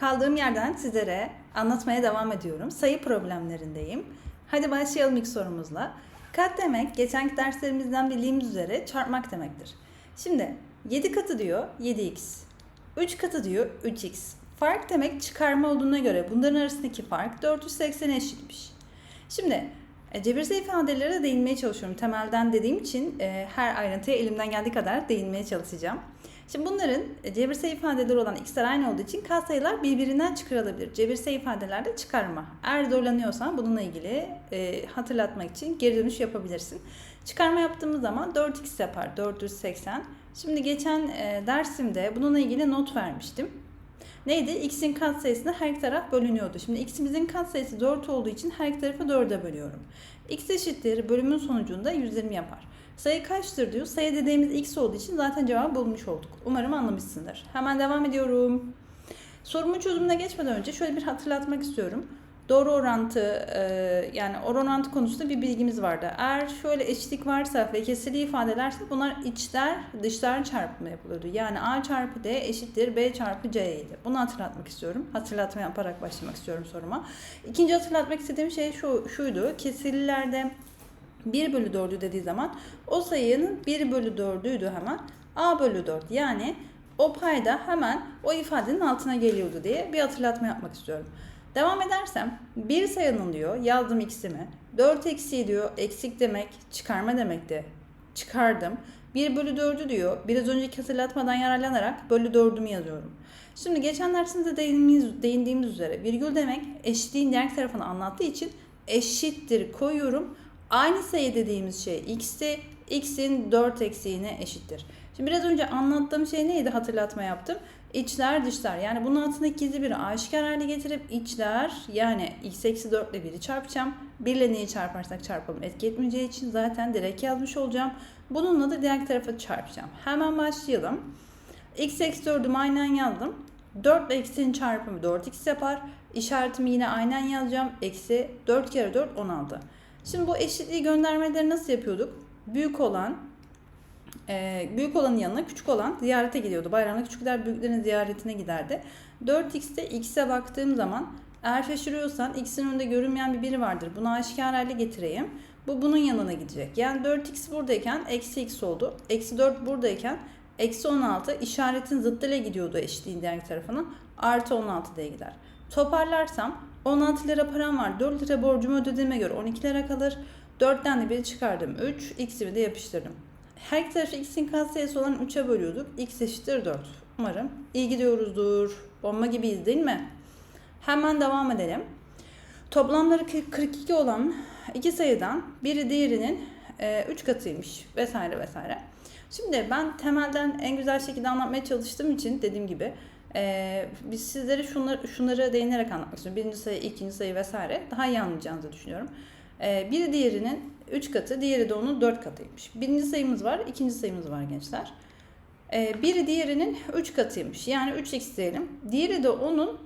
Kaldığım yerden sizlere anlatmaya devam ediyorum. Sayı problemlerindeyim. Hadi başlayalım ilk sorumuzla. Kat demek geçenki derslerimizden bildiğimiz üzere çarpmak demektir. Şimdi 7 katı diyor 7x. 3 katı diyor 3x. Fark demek çıkarma olduğuna göre bunların arasındaki fark 480 eşitmiş. Şimdi e, cebirsel ifadelere de değinmeye çalışıyorum. Temelden dediğim için e, her ayrıntıya elimden geldiği kadar değinmeye çalışacağım. Şimdi bunların e, cebirsel ifadeler olan x'ler aynı olduğu için katsayılar birbirinden çıkarılabilir. Cebirsel ifadelerde çıkarma. Eğer zorlanıyorsan bununla ilgili e, hatırlatmak için geri dönüş yapabilirsin. Çıkarma yaptığımız zaman 4x yapar. 480. Şimdi geçen e, dersimde bununla ilgili not vermiştim. Neydi? X'in katsayısına her iki taraf bölünüyordu. Şimdi x'imizin katsayısı 4 olduğu için her iki tarafı 4'e bölüyorum. x eşittir bölümün sonucunda 120 yapar. Sayı kaçtır diyor. Sayı dediğimiz x olduğu için zaten cevabı bulmuş olduk. Umarım anlamışsındır. Hemen devam ediyorum. Sorumun çözümüne geçmeden önce şöyle bir hatırlatmak istiyorum. Doğru orantı e, yani orantı konusunda bir bilgimiz vardı. Eğer şöyle eşitlik varsa ve kesirli ifadelerse bunlar içler dışlar çarpımı yapılıyordu. Yani A çarpı D eşittir B çarpı C idi. Bunu hatırlatmak istiyorum. Hatırlatma yaparak başlamak istiyorum soruma. İkinci hatırlatmak istediğim şey şu, şuydu. Kesirlilerde 1 bölü 4'ü dediği zaman o sayının 1 bölü 4'üydü hemen. A bölü 4 yani o payda hemen o ifadenin altına geliyordu diye bir hatırlatma yapmak istiyorum. Devam edersem bir sayının diyor yazdım x'imi 4 eksiği diyor eksik demek çıkarma demekti çıkardım 1 bölü 4'ü diyor biraz önceki hatırlatmadan yararlanarak bölü 4'ümü yazıyorum. Şimdi geçen dersimizde değindiğimiz, değindiğimiz üzere virgül demek eşitliğin diğer tarafını anlattığı için eşittir koyuyorum. Aynı sayı dediğimiz şey x'ti. x'in 4 eksiğine eşittir. Şimdi biraz önce anlattığım şey neydi hatırlatma yaptım. İçler dışlar yani bunun altındaki gizli bir aşikar hale getirip içler yani x eksi 4 ile 1'i çarpacağım. 1 ile neyi çarparsak çarpalım etki etmeyeceği için zaten direkt yazmış olacağım. Bununla da diğer tarafa çarpacağım. Hemen başlayalım. x eksi 4'ümü aynen yazdım. 4 ile x'in çarpımı 4x yapar. İşaretimi yine aynen yazacağım. Eksi 4 kere 4 16. Şimdi bu eşitliği göndermeleri nasıl yapıyorduk? Büyük olan e, büyük olanın yanına küçük olan ziyarete gidiyordu. Bayramda küçükler büyüklerin ziyaretine giderdi. 4x'te x'e baktığım zaman eğer şaşırıyorsan x'in önünde görünmeyen bir biri vardır. Bunu aşikar hale getireyim. Bu bunun yanına gidecek. Yani 4x buradayken eksi x oldu. Eksi 4 buradayken eksi 16 işaretin zıttıyla gidiyordu eşitliğin diğer tarafına. Artı 16 diye gider. Toparlarsam 16 lira param var. 4 lira borcumu ödediğime göre 12 lira kalır. 4'ten de biri çıkardım. 3. X'imi de yapıştırdım. Her iki tarafı x'in katsayısı olan 3'e bölüyorduk. x eşittir 4. Umarım iyi gidiyoruzdur. Bomba gibiyiz değil mi? Hemen devam edelim. Toplamları 42 olan iki sayıdan biri diğerinin 3 katıymış vesaire vesaire. Şimdi ben temelden en güzel şekilde anlatmaya çalıştığım için dediğim gibi ee, biz sizlere şunları, şunları değinerek anlatmak istiyorum. Birinci sayı, ikinci sayı vesaire daha iyi anlayacağınızı düşünüyorum. Ee, biri diğerinin 3 katı, diğeri de onun 4 katıymış. Birinci sayımız var, ikinci sayımız var gençler. Ee, biri diğerinin 3 katıymış. Yani 3x diyelim. Diğeri de onun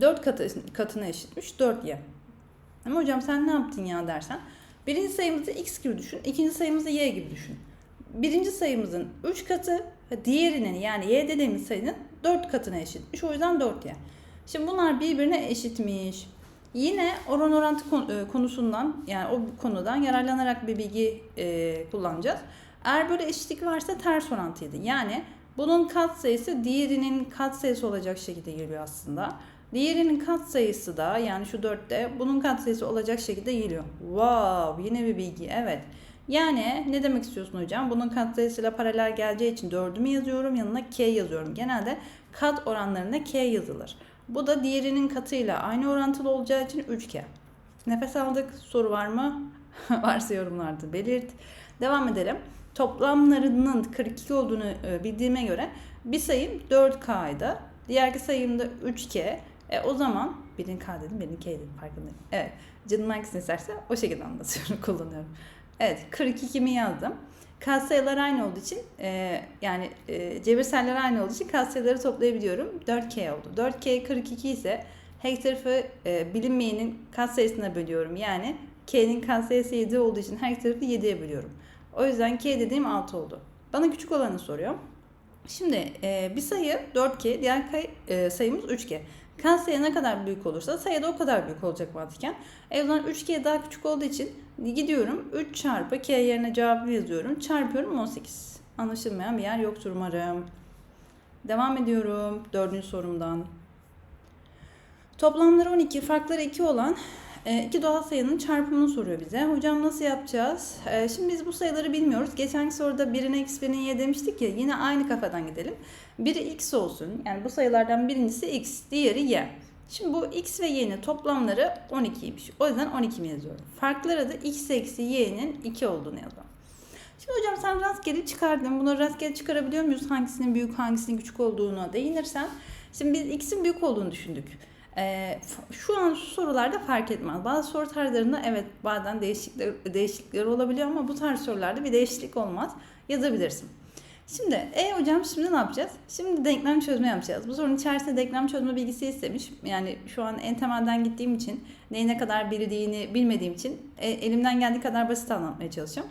4 katı, katına eşitmiş. 4y. Ama hocam sen ne yaptın ya dersen. Birinci sayımızı x gibi düşün. ikinci sayımızı y gibi düşün. Birinci sayımızın 3 katı diğerinin yani y dediğimiz sayının 4 katına eşitmiş. O yüzden 4y. Şimdi bunlar birbirine eşitmiş. Yine oran orantı e, konusundan yani o konudan yararlanarak bir bilgi e, kullanacağız. Eğer böyle eşitlik varsa ters orantıydı. Yani bunun katsayısı diğerinin katsayısı olacak şekilde geliyor aslında. Diğerinin katsayısı da yani şu 4'te bunun katsayısı olacak şekilde geliyor. Wow yine bir bilgi evet. Yani ne demek istiyorsun hocam? Bunun katsayısıyla paralel geleceği için 4'ü mü yazıyorum yanına k yazıyorum. Genelde kat oranlarında k yazılır. Bu da diğerinin katıyla aynı orantılı olacağı için 3K. Nefes aldık. Soru var mı? Varsa yorumlarda belirt. Devam edelim. Toplamlarının 42 olduğunu e, bildiğime göre bir sayım 4K'ydı. Diğer sayım da 3K. E, o zaman birin K dedim, birin K dedim farkındayım. Evet. Canım hangisini isterse o şekilde anlatıyorum, kullanıyorum. Evet, 42'mi yazdım. Katsayılar aynı olduğu için e, yani e, cebirseller aynı olduğu için katsayıları toplayabiliyorum. 4K oldu. 4K 42 ise her tarafı e, bilinmeyenin katsayısına bölüyorum. Yani K'nin katsayısı 7 olduğu için her tarafı 7'ye bölüyorum. O yüzden K dediğim 6 oldu. Bana küçük olanı soruyor. Şimdi e, bir sayı 4K, diğer kay- e, sayımız 3K. Kat sayı ne kadar büyük olursa sayı da o kadar büyük olacak mantıken. E o zaman 3K daha küçük olduğu için gidiyorum 3 çarpı K yerine cevabı yazıyorum. Çarpıyorum 18. Anlaşılmayan bir yer yoktur umarım. Devam ediyorum dördüncü sorumdan. Toplamları 12, farkları 2 olan iki doğal sayının çarpımını soruyor bize. Hocam nasıl yapacağız? E, Şimdi biz bu sayıları bilmiyoruz. Geçenki soruda birine x birine y demiştik ya yine aynı kafadan gidelim. Biri x olsun. Yani bu sayılardan birincisi x, diğeri y. Şimdi bu x ve y'nin toplamları 12'ymiş. O yüzden 12 mi yazıyorum? Farkları da x eksi y'nin 2 olduğunu yazalım. Şimdi hocam sen rastgele çıkardın. Bunları rastgele çıkarabiliyor muyuz? Hangisinin büyük hangisinin küçük olduğunu değinirsen. Şimdi biz x'in büyük olduğunu düşündük. F- şu an sorularda fark etmez. Bazı soru tarzlarında evet bazen değişiklikler, değişiklikler olabiliyor ama bu tarz sorularda bir değişiklik olmaz. Yazabilirsin. Şimdi e hocam şimdi ne yapacağız? Şimdi denklem çözme yapacağız. Bu sorunun içerisinde denklem çözme bilgisi istemiş. Yani şu an en temelden gittiğim için neyi ne kadar bildiğini bilmediğim için e, elimden geldiği kadar basit anlatmaya çalışacağım.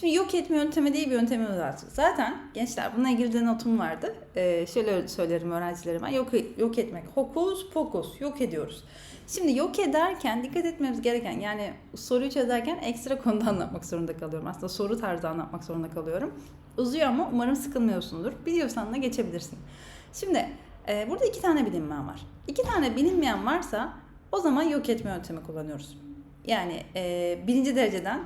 Şimdi yok etme yöntemi diye bir yöntemimiz var. Zaten gençler bununla ilgili de notum vardı. Ee, şöyle söylerim öğrencilerime. Yok, yok etmek. Hokus pokus. Yok ediyoruz. Şimdi yok ederken dikkat etmemiz gereken yani soruyu çözerken ekstra konuda anlatmak zorunda kalıyorum. Aslında soru tarzı anlatmak zorunda kalıyorum. Uzuyor ama umarım sıkılmıyorsundur. Biliyorsan da geçebilirsin. Şimdi e, burada iki tane bilinmeyen var. İki tane bilinmeyen varsa o zaman yok etme yöntemi kullanıyoruz. Yani e, birinci dereceden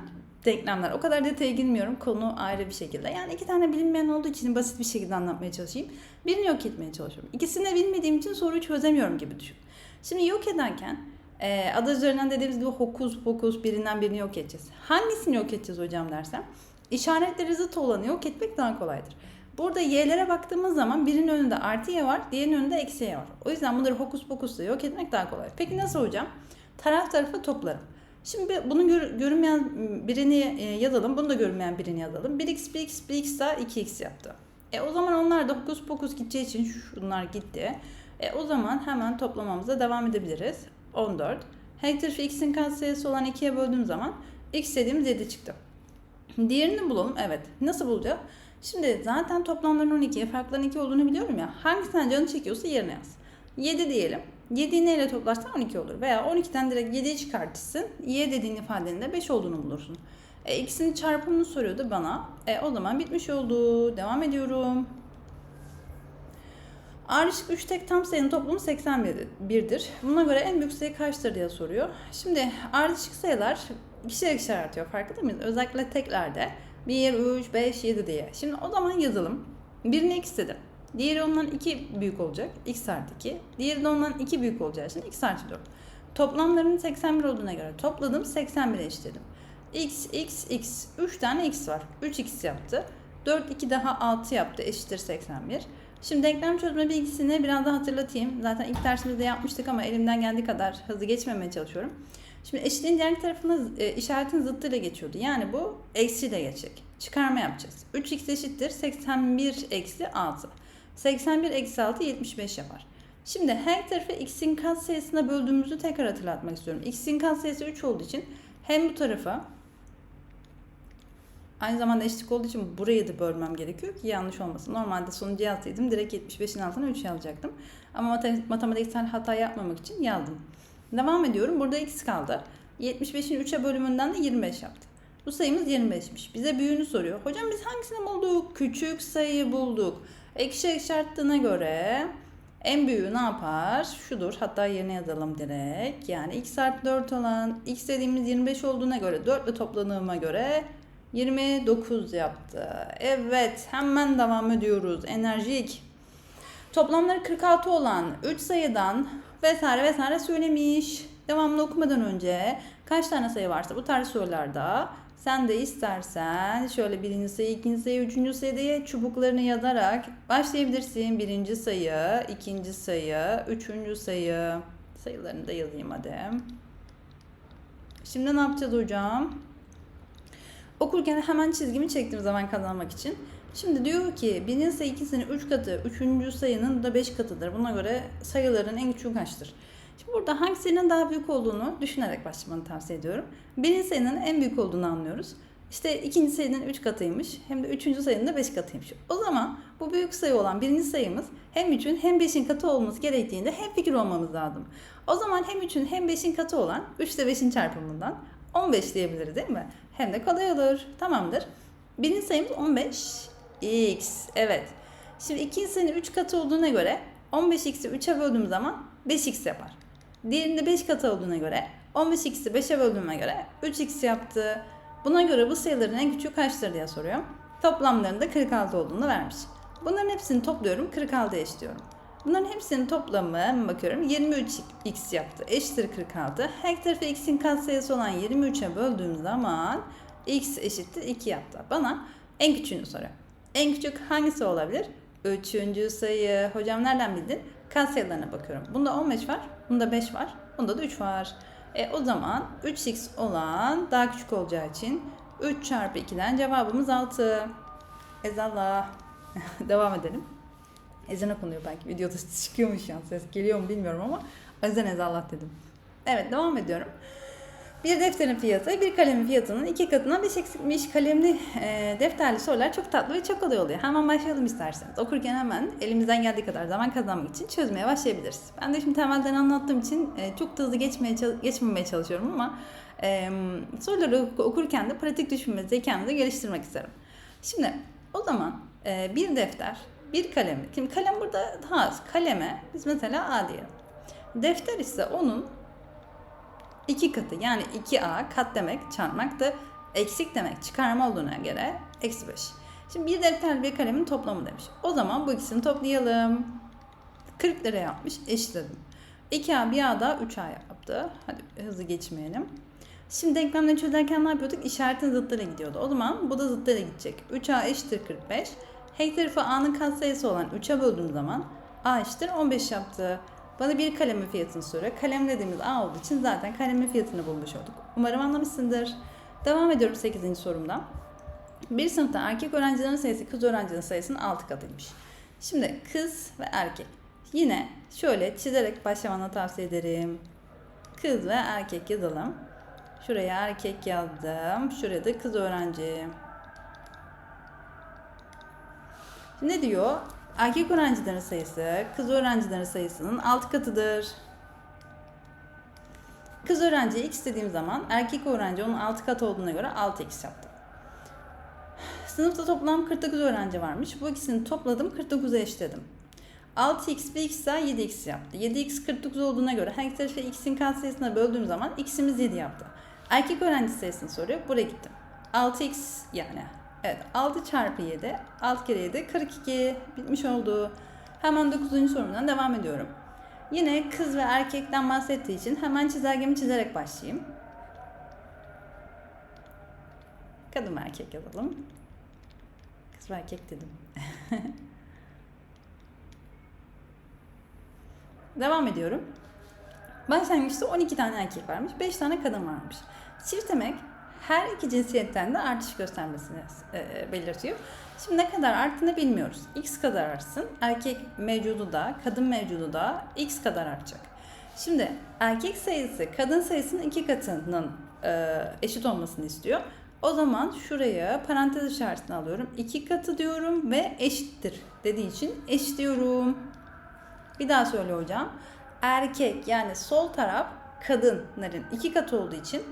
denklemler. O kadar detaya girmiyorum. Konu ayrı bir şekilde. Yani iki tane bilinmeyen olduğu için basit bir şekilde anlatmaya çalışayım. Birini yok etmeye çalışıyorum. İkisini de bilmediğim için soruyu çözemiyorum gibi düşün. Şimdi yok ederken e, adı üzerinden dediğimiz gibi hokus pokus birinden birini yok edeceğiz. Hangisini yok edeceğiz hocam dersem? İşaretleri zıt olanı yok etmek daha kolaydır. Burada y'lere baktığımız zaman birinin önünde artı y var, diğerinin önünde eksi y var. O yüzden bunları hokus pokusla yok etmek daha kolay. Peki nasıl hocam? Taraf tarafa toplarım. Şimdi bunun gör, görünmeyen birini e, yazalım. Bunu da görünmeyen birini yazalım. 1x, 1x, 1x daha 2x yaptı. E o zaman onlar da hokus pokus gideceği için şunlar gitti. E o zaman hemen toplamamıza devam edebiliriz. 14. Her x'in katsayısı olan 2'ye böldüğüm zaman x dediğimiz 7 çıktı. Diğerini bulalım. Evet. Nasıl bulacağız? Şimdi zaten toplamların 12'ye farkların 2 olduğunu biliyorum ya. Hangisinden canı çekiyorsa yerine yaz. 7 diyelim. 7'yi neyle toplarsan 12 olur. Veya 12'den direkt 7'yi çıkartırsın. Y dediğin ifadenin de 5 olduğunu bulursun. E, ikisinin çarpımını soruyordu bana. E, o zaman bitmiş oldu. Devam ediyorum. Ardışık 3 tek tam sayının toplamı 81'dir. Buna göre en büyük sayı kaçtır diye soruyor. Şimdi ardışık sayılar kişiler kişiler artıyor farkında mıyız? Özellikle teklerde 1, 3, 5, 7 diye. Şimdi o zaman yazalım. Birini x dedim. Diğeri ondan 2 büyük olacak. x artı 2. Diğeri de ondan 2 büyük olacağı için x artı 4. Toplamlarının 81 olduğuna göre topladım 81'e eşitledim. x, x, x. 3 tane x var. 3x yaptı. 4, 2 daha 6 yaptı. Eşittir 81. Şimdi denklem çözme bilgisini biraz daha hatırlatayım. Zaten ilk dersimizde yapmıştık ama elimden geldiği kadar hızlı geçmemeye çalışıyorum. Şimdi eşitliğin diğer tarafına e, işaretin zıttıyla geçiyordu. Yani bu eksiyle geçecek. Çıkarma yapacağız. 3x eşittir 81 eksi 6. 81 eksi 6 75 yapar. Şimdi her tarafı x'in katsayısına böldüğümüzü tekrar hatırlatmak istiyorum. x'in katsayısı 3 olduğu için hem bu tarafa aynı zamanda eşitlik olduğu için burayı da bölmem gerekiyor ki yanlış olmasın. Normalde sonucu yazsaydım direkt 75'in altına 3 yazacaktım. Ama mat- matematiksel hata yapmamak için yazdım. Devam ediyorum. Burada x kaldı. 75'in 3'e bölümünden de 25 yaptı. Bu sayımız 25'miş. Bize büyüğünü soruyor. Hocam biz hangisini bulduk? Küçük sayıyı bulduk. Ekşi ekşi arttığına göre en büyüğü ne yapar? Şudur. Hatta yerine yazalım direkt. Yani x artı 4 olan x dediğimiz 25 olduğuna göre 4 ile topladığıma göre 29 yaptı. Evet hemen devam ediyoruz. Enerjik. Toplamları 46 olan 3 sayıdan vesaire vesaire söylemiş. Devamlı okumadan önce kaç tane sayı varsa bu tarz sorularda sen de istersen şöyle birinci sayı, ikinci sayı, üçüncü sayı diye çubuklarını yazarak başlayabilirsin. Birinci sayı, ikinci sayı, üçüncü sayı. Sayılarını da yazayım hadi. Şimdi ne yapacağız hocam? Okurken hemen çizgimi çektim zaman kazanmak için. Şimdi diyor ki birinci sayı ikisinin 3 katı, üçüncü sayının da 5 katıdır. Buna göre sayıların en küçüğü kaçtır? Şimdi burada hangisinin daha büyük olduğunu düşünerek başlamanı tavsiye ediyorum. Birinci sayının en büyük olduğunu anlıyoruz. İşte ikinci sayının 3 katıymış hem de üçüncü sayının da 5 katıymış. O zaman bu büyük sayı olan birinci sayımız hem 3'ün hem 5'in katı olması gerektiğinde hem fikir olmamız lazım. O zaman hem 3'ün hem 5'in katı olan 3 ile 5'in çarpımından 15 diyebiliriz değil mi? Hem de kolay olur. Tamamdır. Birinci sayımız 15. X. Evet. Şimdi ikinci sayının 3 katı olduğuna göre 15x'i 3'e böldüğüm zaman 5x yapar. Diğerinde 5 katı olduğuna göre 15x'i 5'e böldüğüme göre 3x yaptı. Buna göre bu sayıların en küçüğü kaçtır diye soruyor. Toplamlarında 46 olduğunu vermiş. Bunların hepsini topluyorum 46'ya eşliyorum. Bunların hepsinin toplamı bakıyorum 23x yaptı. Eşittir 46. Her tarafı x'in katsayısı olan 23'e böldüğüm zaman x eşittir 2 yaptı. Bana en küçüğünü soruyor. En küçük hangisi olabilir? Üçüncü sayı. Hocam nereden bildin? Katsayılarına bakıyorum. Bunda 15 var. Bunda 5 var. Bunda da 3 var. E, o zaman 3x olan daha küçük olacağı için 3 çarpı 2'den cevabımız 6. Ezallah. Devam edelim. Ezan okunuyor belki. Videoda çıkıyormuş şu an. Ses geliyor mu bilmiyorum ama o yüzden ezallah dedim. Evet devam ediyorum. Bir defterin fiyatı bir kalemin fiyatının iki katına beş eksikmiş. Kalemli e, defterli sorular çok tatlı ve çok kolay oluyor. Hemen başlayalım isterseniz. Okurken hemen elimizden geldiği kadar zaman kazanmak için çözmeye başlayabiliriz. Ben de şimdi temelden anlattığım için e, çok da hızlı geçmeye, geçmemeye çalışıyorum ama e, soruları okurken de pratik düşünme zekanızı geliştirmek isterim. Şimdi o zaman e, bir defter, bir kalem. Şimdi kalem burada daha az. Kaleme biz mesela A diyelim. Defter ise onun iki katı yani 2A kat demek çarpmak da eksik demek çıkarma olduğuna göre eksi 5. Şimdi bir defter bir kalemin toplamı demiş. O zaman bu ikisini toplayalım. 40 lira yapmış eşitledim. 2A bir A da 3A yaptı. Hadi hızlı geçmeyelim. Şimdi denklemleri çözerken ne yapıyorduk? İşaretin zıttıyla gidiyordu. O zaman bu da zıttıyla gidecek. 3A eşittir 45. Her tarafı A'nın katsayısı olan 3'e böldüğüm zaman A eşittir 15 yaptı. Bana bir kalemin fiyatını soruyor. Kalem dediğimiz A olduğu için zaten kalemin fiyatını bulmuş olduk. Umarım anlamışsındır. Devam ediyorum 8. sorumdan. Bir sınıfta erkek öğrencilerin sayısı kız öğrencilerin sayısının 6 katıymış. Şimdi kız ve erkek. Yine şöyle çizerek başlamanı tavsiye ederim. Kız ve erkek yazalım. Şuraya erkek yazdım. Şuraya da kız öğrenci. Ne diyor? Erkek öğrencilerin sayısı kız öğrencilerin sayısının 6 katıdır. Kız öğrenci x dediğim zaman erkek öğrenci onun 6 katı olduğuna göre 6x yaptı. Sınıfta toplam 49 öğrenci varmış. Bu ikisini topladım 49'a eşitledim. 6x ve x daha 7x yaptı. 7x 49 olduğuna göre her iki tarafı x'in katsayısına böldüğüm zaman x'imiz 7 yaptı. Erkek öğrenci sayısını soruyor. Buraya gittim. 6x yani Evet 6 çarpı 7. 6 kere 7 42. Bitmiş oldu. Hemen 9. sorumdan devam ediyorum. Yine kız ve erkekten bahsettiği için hemen çizelgemi çizerek başlayayım. Kadın ve erkek yazalım. Kız ve erkek dedim. devam ediyorum. Başlangıçta 12 tane erkek varmış, 5 tane kadın varmış. Çift demek her iki cinsiyetten de artış göstermesini e, belirtiyor. Şimdi ne kadar arttığını bilmiyoruz. X kadar artsın. Erkek mevcudu da, kadın mevcudu da X kadar artacak. Şimdi erkek sayısı kadın sayısının iki katının e, eşit olmasını istiyor. O zaman şuraya parantez işaretini alıyorum. İki katı diyorum ve eşittir dediği için eşitliyorum. Bir daha söyle hocam. Erkek yani sol taraf kadınların iki katı olduğu için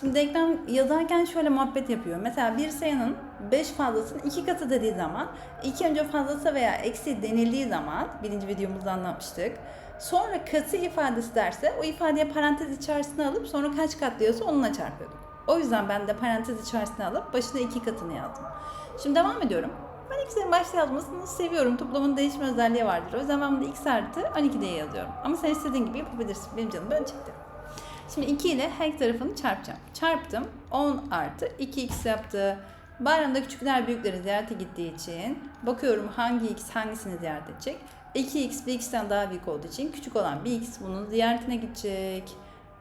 Şimdi denklem yazarken şöyle muhabbet yapıyor. Mesela bir sayının 5 fazlasının 2 katı dediği zaman iki önce fazlası veya eksi denildiği zaman birinci videomuzda anlatmıştık. Sonra katı ifadesi derse o ifadeye parantez içerisine alıp sonra kaç kat diyorsa onunla çarpıyorduk. O yüzden ben de parantez içerisine alıp başına iki katını yazdım. Şimdi devam ediyorum. Ben x'lerin başta yazmasını seviyorum. Toplamın değişme özelliği vardır. O yüzden ben bunu x artı 12 diye yazıyorum. Ama sen istediğin gibi yapabilirsin. Benim canım böyle çıktı. Şimdi 2 ile her iki tarafını çarpacağım. Çarptım. 10 artı 2x yaptı. Bayramda küçükler büyükleri ziyarete gittiği için bakıyorum hangi x hangisini ziyaret edecek. 2x bir x'ten daha büyük olduğu için küçük olan bir x bunun ziyaretine gidecek.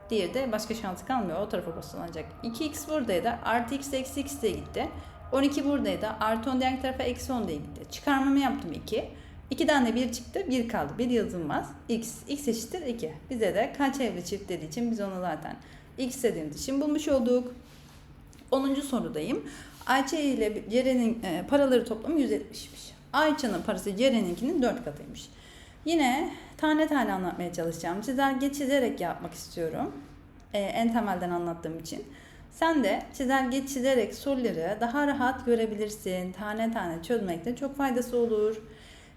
Diğeri de başka şansı kalmıyor. O tarafa basılacak. 2x buradaydı. Artı x eksi x diye gitti. 12 buradaydı. Artı 10 diğer tarafa eksi 10 diye gitti. Çıkarmamı yaptım 2. 2'den de 1 çıktı. 1 kaldı. 1 yazılmaz. X. X eşittir 2. Bize de kaç evli çift dediği için biz onu zaten X dediğimiz için bulmuş olduk. 10. sorudayım. Ayça ile Ceren'in e, paraları toplamı 170'miş. Ayça'nın parası Ceren'inkinin 4 katıymış. Yine tane tane anlatmaya çalışacağım. Çizelge çizerek yapmak istiyorum. E, en temelden anlattığım için. Sen de çizelge çizerek soruları daha rahat görebilirsin. Tane tane çözmekte çok faydası olur.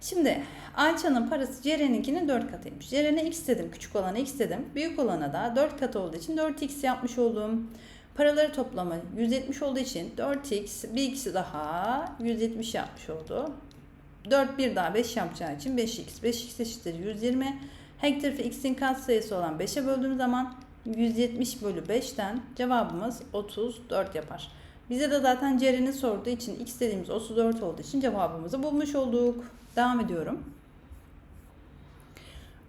Şimdi Ayça'nın parası Ceren'inkinin 4 katıymış. Ceren'e x dedim. Küçük olana x dedim. Büyük olana da 4 katı olduğu için 4x yapmış oldum. Paraları toplamı 170 olduğu için 4x bir x'i daha 170 yapmış oldu. 4 bir daha 5 yapacağı için 5x. 5x eşittir 120. Her tarafı x'in katsayısı olan 5'e böldüğüm zaman 170 bölü 5'ten cevabımız 34 yapar. Bize de zaten Ceren'i sorduğu için x dediğimiz 34 olduğu için cevabımızı bulmuş olduk. Devam ediyorum.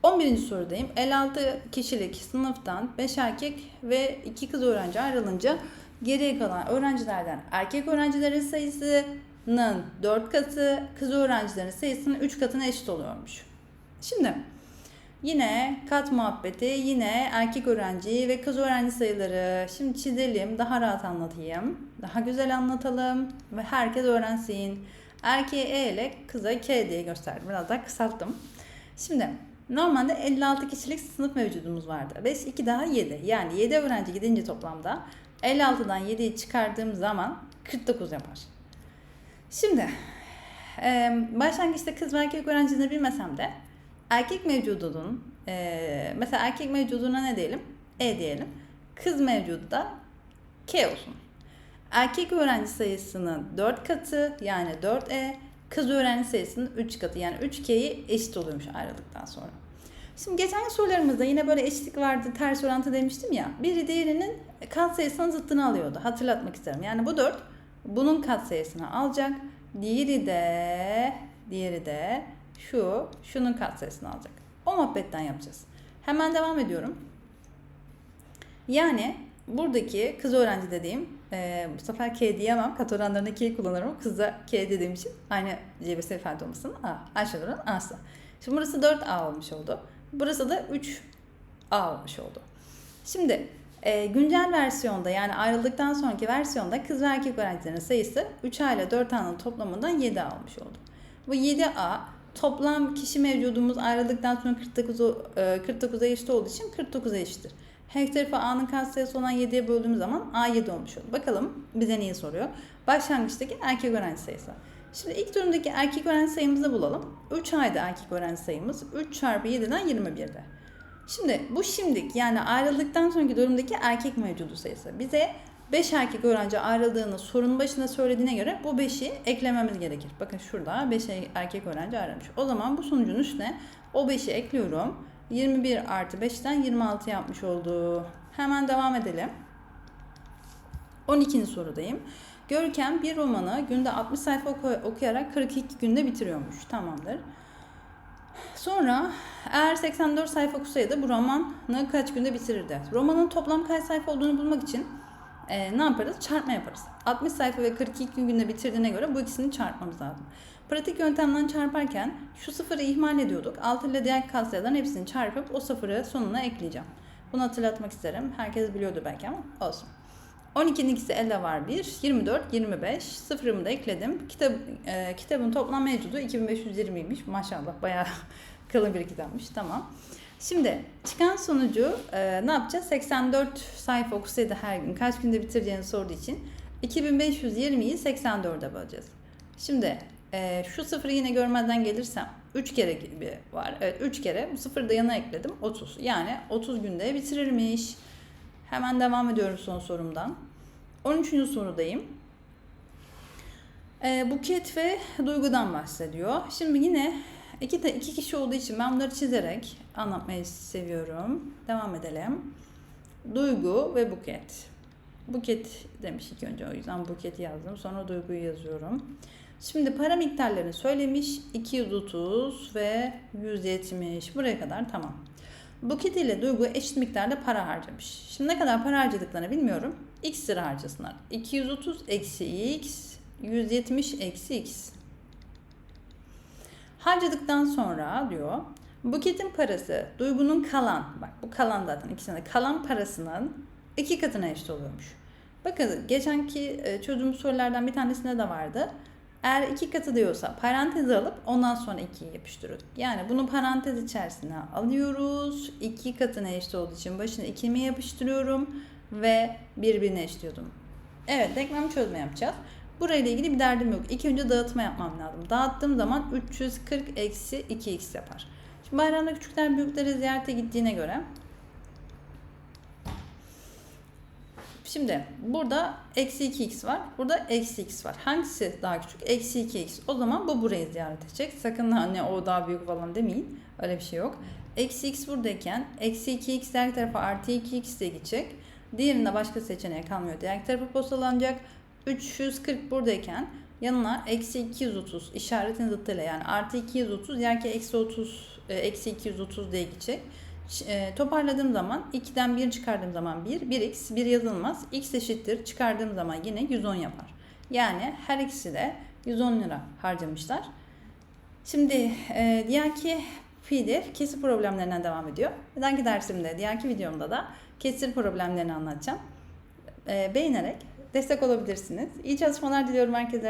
11. sorudayım. 56 kişilik sınıftan 5 erkek ve 2 kız öğrenci ayrılınca geriye kalan öğrencilerden erkek öğrencilerin sayısının 4 katı, kız öğrencilerin sayısının 3 katına eşit oluyormuş. Şimdi yine kat muhabbeti, yine erkek öğrenci ve kız öğrenci sayıları. Şimdi çizelim, daha rahat anlatayım. Daha güzel anlatalım ve herkes öğrensin. Erkeğe E ile kıza K diye gösterdim. Biraz daha kısalttım. Şimdi normalde 56 kişilik sınıf mevcudumuz vardı. 5, 2 daha 7. Yani 7 öğrenci gidince toplamda 56'dan 7'yi çıkardığım zaman 49 yapar. Şimdi e, başlangıçta kız ve erkek öğrencileri bilmesem de erkek mevcudunun e, mesela erkek mevcuduna ne diyelim? E diyelim. Kız mevcudu da K olsun. Erkek öğrenci sayısının 4 katı yani 4E, kız öğrenci sayısının 3 katı yani 3K'yi eşit oluyormuş ayrıldıktan sonra. Şimdi geçen sorularımızda yine böyle eşitlik vardı, ters orantı demiştim ya. Biri diğerinin kat sayısının zıttını alıyordu. Hatırlatmak isterim. Yani bu 4 bunun kat sayısını alacak. Diğeri de diğeri de şu şunun kat sayısını alacak. O muhabbetten yapacağız. Hemen devam ediyorum. Yani buradaki kız öğrenci dediğim e, bu sefer K diyemem. Kat oranlarında K kullanırım. Kıza K dediğim için aynı cebirsel ifade olmasın. A. Ayşenur'un A'sı. Şimdi burası 4A olmuş oldu. Burası da 3A olmuş oldu. Şimdi e, güncel versiyonda yani ayrıldıktan sonraki versiyonda kız ve erkek öğrencilerin sayısı 3A ile 4A'nın toplamından 7A olmuş oldu. Bu 7A toplam kişi mevcudumuz ayrıldıktan sonra 49, 49'a eşit olduğu için 49'a eşittir. Her tarafı A'nın katsayısı olan 7'ye böldüğümüz zaman A 7 olmuş oldu. Bakalım bize neyi soruyor? Başlangıçtaki erkek öğrenci sayısı. Şimdi ilk durumdaki erkek öğrenci sayımızı bulalım. 3 ayda erkek öğrenci sayımız 3 çarpı 7'den 21'de. Şimdi bu şimdik yani ayrıldıktan sonraki durumdaki erkek mevcudu sayısı. Bize 5 erkek öğrenci ayrıldığını sorunun başında söylediğine göre bu 5'i eklememiz gerekir. Bakın şurada 5 erkek öğrenci ayrılmış. O zaman bu sonucun üstüne o 5'i ekliyorum. 21 artı 5'ten 26 yapmış oldu. Hemen devam edelim. 12. sorudayım. Görkem bir romanı günde 60 sayfa okuyarak 42 günde bitiriyormuş. Tamamdır. Sonra eğer 84 sayfa okusaydı bu romanı kaç günde bitirirdi? Romanın toplam kaç sayfa olduğunu bulmak için e, ne yaparız? Çarpma yaparız. 60 sayfa ve 42 günde bitirdiğine göre bu ikisini çarpmamız lazım. Pratik yöntemden çarparken şu sıfırı ihmal ediyorduk. 6 ile diğer katsayıların hepsini çarpıp o sıfırı sonuna ekleyeceğim. Bunu hatırlatmak isterim. Herkes biliyordu belki ama olsun. 12'nin ikisi elde var 1, 24, 25. Sıfırımı da ekledim. Kitap, e, kitabın toplam mevcudu 2520'ymiş. Maşallah bayağı kalın bir kitapmış. Tamam. Şimdi çıkan sonucu e, ne yapacağız? 84 sayfa okusaydı her gün kaç günde bitireceğini sorduğu için 2520'yi 84'e böleceğiz. Şimdi e, şu sıfırı yine görmeden gelirsem 3 kere gibi var. Evet 3 kere bu sıfırı da yana ekledim 30. Yani 30 günde bitirirmiş. Hemen devam ediyorum son sorumdan. 13. sorudayım. E, buket ve duygudan bahsediyor. Şimdi yine iki, de, iki kişi olduğu için ben bunları çizerek anlatmayı seviyorum. Devam edelim. Duygu ve buket. Buket demiş ilk önce o yüzden buketi yazdım. Sonra duyguyu yazıyorum. Şimdi para miktarlarını söylemiş. 230 ve 170. Buraya kadar tamam. Buket ile Duygu eşit miktarda para harcamış. Şimdi ne kadar para harcadıklarını bilmiyorum. X lira harcasınlar. 230 eksi X, 170 eksi X. Harcadıktan sonra diyor, Buket'in parası Duygu'nun kalan, bak bu kalan zaten ikisinde kalan parasının iki katına eşit oluyormuş. Bakın geçenki e, çözümümüz sorulardan bir tanesinde de vardı. Eğer iki katı diyorsa paranteze alıp ondan sonra 2'yi yapıştırıyorduk. Yani bunu parantez içerisine alıyoruz. İki katına eşit olduğu için başına 2'mi yapıştırıyorum ve birbirine eşitliyordum. Evet denklem çözme yapacağız. Burayla ilgili bir derdim yok. İlk önce dağıtma yapmam lazım. Dağıttığım zaman 340 eksi 2x yapar. Şimdi bayramda küçükler büyükleri ziyarete gittiğine göre Şimdi burada eksi 2x var. Burada eksi x var. Hangisi daha küçük? Eksi 2x. O zaman bu burayı ziyaret edecek. Sakın hani o daha büyük falan demeyin. Öyle bir şey yok. Eksi x buradayken eksi 2x diğer tarafa artı 2x diye gidecek. Diğerinde başka seçeneği kalmıyor. Diğer tarafa postalanacak. 340 buradayken yanına eksi 230 işaretin zıttıyla yani artı 230 diğer ki eksi 30 e, eksi 230 diye gidecek. E, toparladığım zaman 2'den 1 çıkardığım zaman 1, 1x, 1 yazılmaz. x eşittir çıkardığım zaman yine 110 yapar. Yani her ikisi de 110 lira harcamışlar. Şimdi e, diğerki pdf kesir problemlerinden devam ediyor. Nedenki dersimde, diğerki videomda da kesir problemlerini anlatacağım. E, beğenerek destek olabilirsiniz. İyi çalışmalar diliyorum herkese.